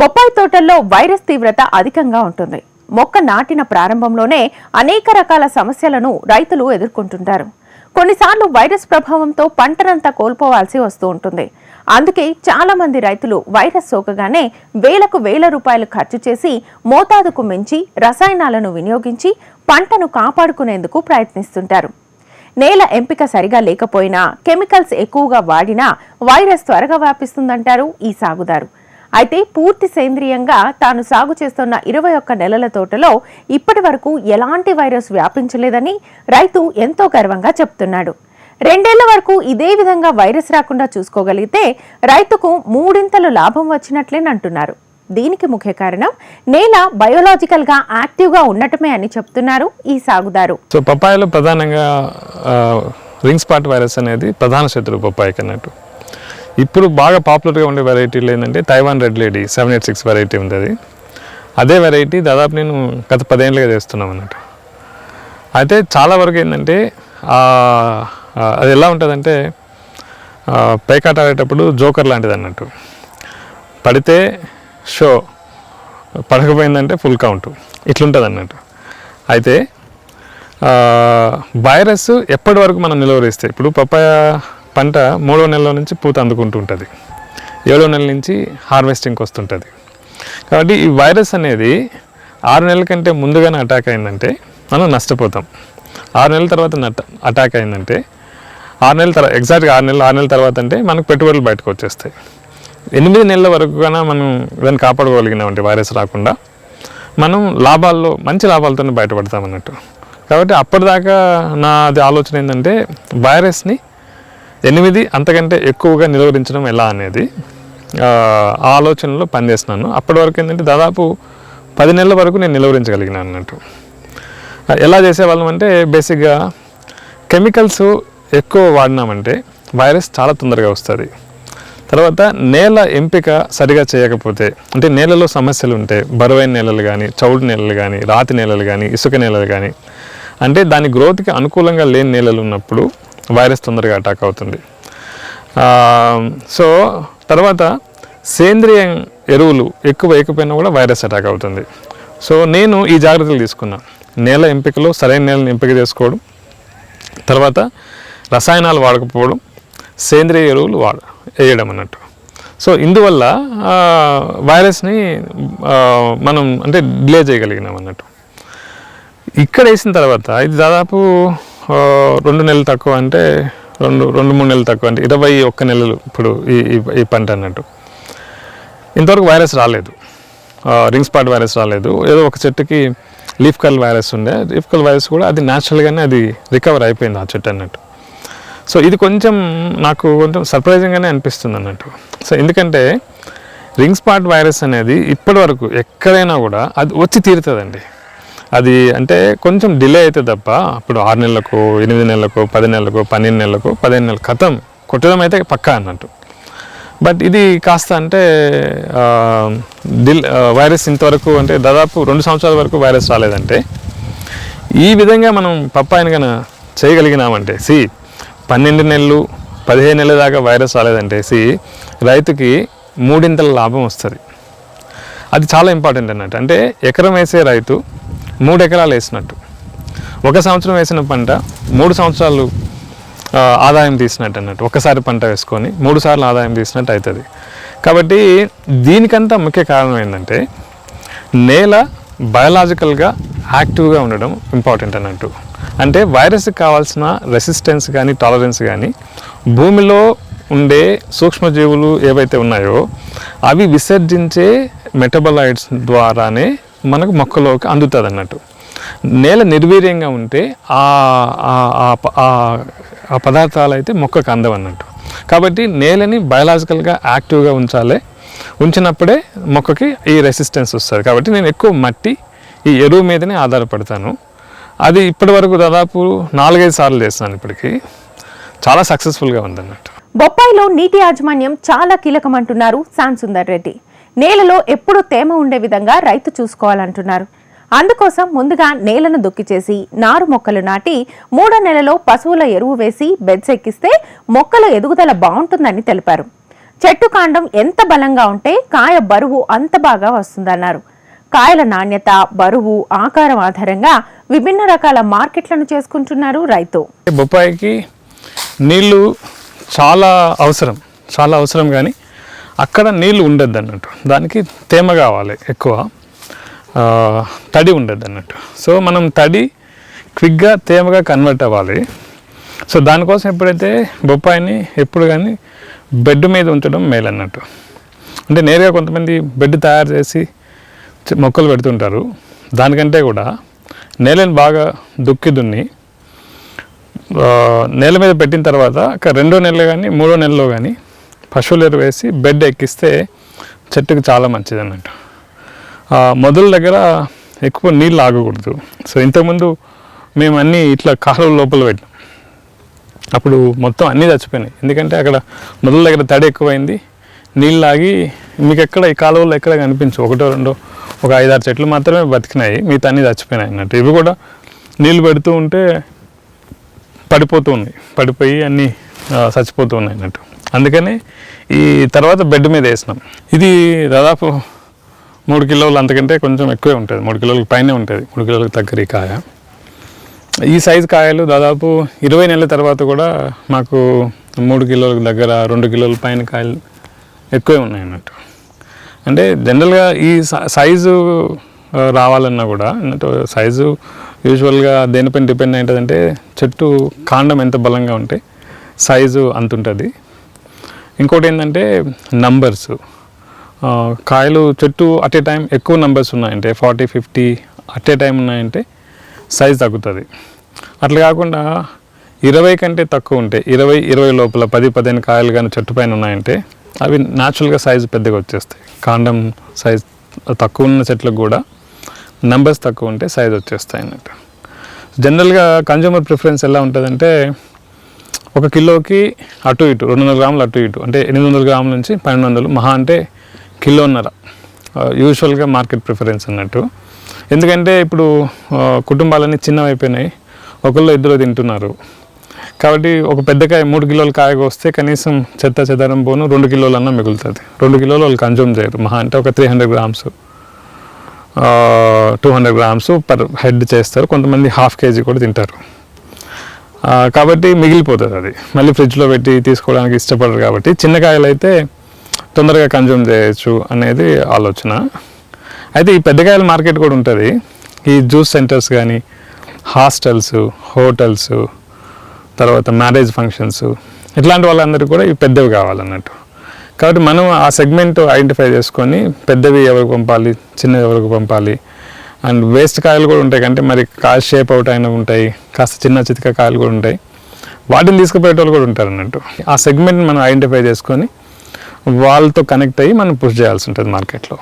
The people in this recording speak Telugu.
బొప్పాయి తోటల్లో వైరస్ తీవ్రత అధికంగా ఉంటుంది. మొక్క నాటిన ప్రారంభంలోనే అనేక రకాల సమస్యలను రైతులు ఎదుర్కొంటుంటారు. కొన్నిసార్లు వైరస్ ప్రభావంతో పంటనంతా కోల్పోవాల్సి వస్తూ ఉంటుంది. అందుకే చాలా మంది రైతులు వైరస్ సోకగానే వేలకు వేల రూపాయలు ఖర్చు చేసి మోతాదుకు మించి రసాయనాలను వినియోగించి పంటను కాపాడుకునేందుకు ప్రయత్నిస్తుంటారు. నేల ఎంపిక సరిగా లేకపోయినా కెమికల్స్ ఎక్కువగా వాడినా వైరస్ త్వరగా వ్యాపిస్తుందంటారు ఈ సాగుదారు. అయితే పూర్తి సేంద్రియంగా తాను సాగు చేస్తున్న ఇరవై ఒక్క నెలల తోటలో ఇప్పటి వరకు ఎలాంటి వైరస్ వ్యాపించలేదని రైతు ఎంతో గర్వంగా చెప్తున్నాడు. రెండేళ్ళ వరకు ఇదే విధంగా వైరస్ రాకుండా చూసుకోగలిగితే రైతుకు మూడింతలు లాభం వచ్చినట్లేనంటున్నారు దీనికి ముఖ్య కారణం నేల బయోలాజికల్గా యాక్టివ్గా ఉండటమే అని చెప్తున్నారు ఈ సాగుదారు. సో పప్పాయలో ప్రధానంగా రింగ్ స్పాట్ వైరస్ అనేది ప్రధాన శత్రువు పప్పాయికి అన్నట్టు ఇప్పుడు బాగా పాపులర్గా ఉండే వెరైటీలు ఏంటంటే Taiwan red lady seven eight six variety ఉంది అది అదే వెరైటీ దాదాపు నేను గత పదేళ్ళుగా చేస్తున్నాం అన్నట్టు అయితే చాలా వరకు ఏంటంటే అది ఎలా ఉంటుందంటే పైకాట పేకాట ఆడేటప్పుడు జోకర్ లాంటిది అన్నట్టు. పడితే షో పడకపోయిందంటే ఫుల్ కౌంట్ ఇట్లుంటుంది అన్నట్టు. అయితే వైరస్ ఎప్పటి వరకు మనం నిలువరిస్తే ఇప్పుడు పప్పాయ పంట మూడో నెలలో నుంచి పూత అందుకుంటూ ఉంటుంది ఏడో నెల నుంచి హార్వెస్టింగ్కి వస్తుంటుంది కాబట్టి ఈ వైరస్ అనేది ఆరు నెలల కంటే ముందుగానే అటాక్ అయిందంటే మనం నష్టపోతాం. ఆరు నెలల తర్వాత నట్ట- అటాక్ అయిందంటే ఆరు నెలల తర్వాత ఎగ్జాక్ట్గా ఆరు నెలలు ఆరు నెలల తర్వాత అంటే మనకు పెట్టుబడులు బయటకు వచ్చేస్తాయి. ఎనిమిది నెలల వరకు కన్నా మనం దాన్ని కాపాడుకోగలిగినామంటే వైరస్ రాకుండా మనం లాభాల్లో మంచి లాభాలతోనే బయటపడతాం అన్నట్టు కాబట్టి అప్పటిదాకా నాది ఆలోచన ఏంటంటే వైరస్ని ఎనిమిది అంతకంటే ఎక్కువగా నిలువరించడం ఎలా అనేది ఆ ఆలోచనలో పనిచేస్తున్నాను. అప్పటి వరకు ఏంటంటే దాదాపు పది నెలల వరకు నేను నిలువరించగలిగినాను అన్నట్టు. ఎలా చేసేవాళ్ళం అంటే బేసిక్గా కెమికల్స్ ఎక్కువ వాడినామంటే వైరస్ చాలా తొందరగా వస్తుంది. తర్వాత నేల ఎంపిక సరిగా చేయకపోతే అంటే నేలలో సమస్యలు ఉంటే బరువైన నేలలు కానీ చౌడు నేలలు కానీ రాతి నేలలు కానీ ఇసుక నేలలు కానీ అంటే దాని గ్రోత్కి అనుకూలంగా లేని నేలలు ఉన్నప్పుడు వైరస్ తొందరగా అటాక్ అవుతుంది. సో తర్వాత సేంద్రియ ఎరువులు ఎక్కువ వేయకపోయినా కూడా వైరస్ అటాక్ అవుతుంది. సో నేను ఈ జాగ్రత్తలు తీసుకున్నాను నేల ఎంపికలో సరైన నేలను ఎంపిక చేసుకోవడం తర్వాత రసాయనాలు వాడకపోవడం సేంద్రియ ఎరువులు వాడ వేయడం అన్నట్టు. సో ఇందువల్ల వైరస్ని మనం అంటే డిలే చేయగలిగినాం అన్నట్టు. ఇక్కడ వేసిన తర్వాత ఇది దాదాపు రెండు నెలలు తక్కువ అంటే రెండు రెండు మూడు నెలలు తక్కువ అంటే ఇరవై ఒక్క నెలలు ఇప్పుడు ఈ ఈ- పంట అన్నట్టు. ఇంతవరకు వైరస్ రాలేదు. రింగ్ స్పాట్ వైరస్ రాలేదు. ఏదో ఒక చెట్టుకి లీఫ్ కల్ వైరస్ ఉండే. లీఫ్ కల్ వైరస్ కూడా అది న్యాచురల్గానే అది రికవర్ అయిపోయింది ఆ చెట్టు అన్నట్టు. సో ఇది కొంచెం నాకు కొంచెం సర్ప్రైజింగ్గానే అనిపిస్తుంది అన్నట్టు. సో ఎందుకంటే రింగ్ స్పాట్ వైరస్ అనేది ఇప్పటి వరకు ఎక్కడైనా కూడా అది వచ్చి తీరుతుందండి. అది అంటే కొంచెం డిలే అయితే తప్ప ఇప్పుడు ఆరు నెలలకు ఎనిమిది నెలలకు పది నెలలకు పన్నెండు నెలలకు పదిహేను నెలలు కథం కొట్టడం అయితే పక్కా అన్నట్టు. బట్ ఇది కాస్త అంటే డిల్ వైరస్ ఇంతవరకు అంటే దాదాపు రెండు సంవత్సరాల వరకు వైరస్ రాలేదంటే ఈ విధంగా మనం పప్పాయిని కనుక చేయగలిగినామంటే సి పన్నెండు నెలలు పదిహేను నెలల దాకా వైరస్ రాలేదంటే సి రైతుకి మూడింతల లాభం వస్తుంది. అది చాలా ఇంపార్టెంట్ అన్నట్టు. అంటే ఎకరం వేసే రైతు మూడు ఎకరాలు వేసినట్టు. ఒక సంవత్సరం వేసిన పంట మూడు సంవత్సరాలు ఆదాయం తీసినట్టు అన్నట్టు. ఒకసారి పంట వేసుకొని మూడు సార్లు ఆదాయం తీసినట్టు అవుతుంది కాబట్టి దీనికంతా ముఖ్య కారణం ఏంటంటే నేల బయలాజికల్గా యాక్టివ్గా ఉండడం ఇంపార్టెంట్ అన్నట్టు. అంటే వైరస్కి కావాల్సిన రెసిస్టెన్స్ కానీ టాలరెన్స్ కానీ భూమిలో ఉండే సూక్ష్మజీవులు ఏవైతే ఉన్నాయో అవి విసర్జించే మెటబలైట్స్ ద్వారానే మనకు మొక్కలోకి అందుతుంది అన్నట్టు నేల నిర్వీర్యంగా ఉంటే ఆ ఆ- ఆ ఆ- పదార్థాలు అయితే మొక్కకు అందవన్నట్టు. కాబట్టి నేలని బయలాజికల్గా యాక్టివ్గా ఉంచాలి. ఉంచినప్పుడే మొక్కకి ఈ రెసిస్టెన్స్ వస్తుంది. కాబట్టి నేను ఎక్కువ మట్టి ఈ ఎరువు మీదనే ఆధారపడతాను. అది ఇప్పటి వరకు దాదాపు నాలుగైదు సార్లు చేస్తున్నాను ఇప్పటికి. చాలా సక్సెస్ఫుల్గా ఉందన్నట్టు. బొప్పాయిలో నీటి యాజమాన్యం చాలా కీలకమంటున్నారు శాన్ సుందర్ రెడ్డి. నేలలో ఎప్పుడూ తేమ ఉండే విధంగా రైతు చూసుకోవాలంటున్నారు. అందుకోసం ముందుగా నేలను దుక్కి చేసి నారు మొక్కలు నాటి మూడో నెలలో పశువుల ఎరువు వేసి బెడ్స్ ఎక్కిస్తే మొక్కల ఎదుగుదల బాగుంటుందని తెలిపారు. చెట్టు కాండం ఎంత బలంగా ఉంటే కాయ బరువు అంత బాగా వస్తుందన్నారు. కాయల నాణ్యత బరువు ఆకారం ఆధారంగా విభిన్న రకాల మార్కెట్లను చేసుకుంటున్నారు రైతు. బొప్పాయికి నీళ్ళు చాలా అవసరం చాలా అవసరం కానీ అక్కడ నీళ్ళు ఉండద్దు అన్నట్టు దానికి తేమ కావాలి ఎక్కువ. తడి ఉండద్దు అన్నట్టు సో మనం తడి క్విక్గా తేమగా కన్వర్ట్ అవ్వాలి. సో దానికోసం ఎప్పుడైతే బొప్పాయిని ఎప్పుడు కానీ బెడ్ మీద ఉంచడం మేలు అన్నట్టు అంటే నేరుగా కొంతమంది బెడ్ తయారు చేసి మొక్కలు పెడుతుంటారు. దానికంటే కూడా నేలని బాగా దుక్కి దున్ని నేల మీద పెట్టిన తర్వాత ఒక రెండో నెలలో కానీ మూడో నెలలో కానీ పశువులు ఎరువు వేసి బెడ్ ఎక్కిస్తే చెట్టుకి చాలా మంచిది అన్నట్టు. మొదల దగ్గర ఎక్కువ నీళ్ళు ఆగకూడదు. సో ఇంతకుముందు మేము అన్నీ ఇట్లా కాలువ లోపల పెట్టాం అప్పుడు మొత్తం అన్నీ చచ్చిపోయినాయి. ఎందుకంటే అక్కడ మొదల దగ్గర తడి ఎక్కువైంది. నీళ్ళు ఆగి మీకు ఎక్కడ ఈ కాలువలో ఎక్కడ కనిపించు ఒకటో రెండో ఒక ఐదారు చెట్లు మాత్రమే బతికినాయి. మిగతా అన్నీ చచ్చిపోయినాయి అన్నట్టు. ఇవి కూడా నీళ్ళు పెడుతూ ఉంటే పడిపోతూ ఉన్నాయి. పడిపోయి అన్నీ చచ్చిపోతూ ఉన్నాయి అన్నట్టు. అందుకని ఈ తర్వాత బెడ్ మీద వేసినాం. ఇది దాదాపు మూడు కిలోలు అంతకంటే కొంచెం ఎక్కువే ఉంటుంది. మూడు కిలోలకు పైనే ఉంటుంది. మూడు కిలోలకు తగ్గర ఈ కాయ. ఈ సైజు కాయలు దాదాపు ఇరవై నెలల తర్వాత కూడా మాకు మూడు కిలోలకు దగ్గర రెండు కిలోల పైన కాయలు ఎక్కువే ఉన్నాయి అన్నట్టు అంటే జనరల్గా ఈ సైజు రావాలన్నా కూడా అన్నట్టు సైజు యూజువల్గా దేనిపైన డిపెండ్ ఏంటంటే చెట్టు కాండం ఎంత బలంగా ఉంటే సైజు అంత ఉంటుంది ఇంకోటి ఏంటంటే నంబర్స్ కాయలు చెట్టు అట్ ఏ టైం ఎక్కువ నంబర్స్ ఉన్నాయంటే forty fifty at a time ఉన్నాయంటే సైజ్ తగ్గుతుంది. అట్లా కాకుండా ఇరవై కంటే తక్కువ ఉంటే ఇరవై ఇరవై లోపల పది పదిహేను కాయలు కానీ చెట్టు పైన ఉన్నాయంటే అవి న్యాచురల్గా సైజు పెద్దగా వచ్చేస్తాయి. కాండం సైజ్ తక్కువ ఉన్న చెట్లకు కూడా నంబర్స్ తక్కువ ఉంటే సైజ్ వచ్చేస్తాయి అన్నట్టు. జనరల్గా కన్జ్యూమర్ ప్రిఫరెన్స్ ఎలా ఉంటుందంటే ఒక కిలోకి అటు ఇటు రెండు వందల గ్రాములు అటు ఇటు అంటే ఎనిమిది వందల గ్రాముల నుంచి పన్నెండు వందలు మహా అంటే కిలోన్నర. యూజువల్గా మార్కెట్ ప్రిఫరెన్స్ అన్నట్టు. ఎందుకంటే ఇప్పుడు కుటుంబాలన్నీ చిన్నవి అయిపోయినాయి ఒకళ్ళు ఇద్దరు తింటున్నారు. కాబట్టి ఒక పెద్ద కాయ మూడు కిలోల కాయ వస్తే కనీసం చెత్త చెదారం పోను రెండు కిలోలన్నా మిగులుతుంది. రెండు కిలోలు వాళ్ళు కన్జ్యూమ్ చేయరు. మహా అంటే ఒక three hundred grams two hundred grams per head చేస్తారు. కొంతమంది హాఫ్ కేజీ కూడా తింటారు. కాబట్టి మిగిలిపోతుంది అది. మళ్ళీ ఫ్రిడ్జ్లో పెట్టి తీసుకోవడానికి ఇష్టపడరు కాబట్టి చిన్న కాయలు అయితే తొందరగా కన్జ్యూమ్ చేయొచ్చు అనేది ఆలోచన. అయితే ఈ పెద్దకాయల మార్కెట్ కూడా ఉంటుంది. ఈ జ్యూస్ సెంటర్స్ కానీ హాస్టల్స్ హోటల్స్ తర్వాత మ్యారేజ్ ఫంక్షన్స్ ఇట్లాంటి వాళ్ళందరికీ కూడా ఇవి పెద్దవి కావాలన్నట్టు. కాబట్టి మనం ఆ సెగ్మెంట్ ఐడెంటిఫై చేసుకొని పెద్దవి ఎవరికి పంపాలి చిన్నవి ఎవరికి పంపాలి అండ్ వేస్ట్ కాయలు కూడా ఉంటాయి. అంటే మరి కాయ షేప్ అవుట్ అయిన ఉంటాయి. కాస్త చిన్న చితిక కాయలు కూడా ఉంటాయి. వాటిని తీసుకుపోయేటోళ్ళు కూడా ఉంటారు అన్నట్టు. ఆ సెగ్మెంట్ని మనం ఐడెంటిఫై చేసుకొని వాళ్ళతో కనెక్ట్ అయ్యి మనం పుష్ చేయాల్సి ఉంటుంది మార్కెట్లో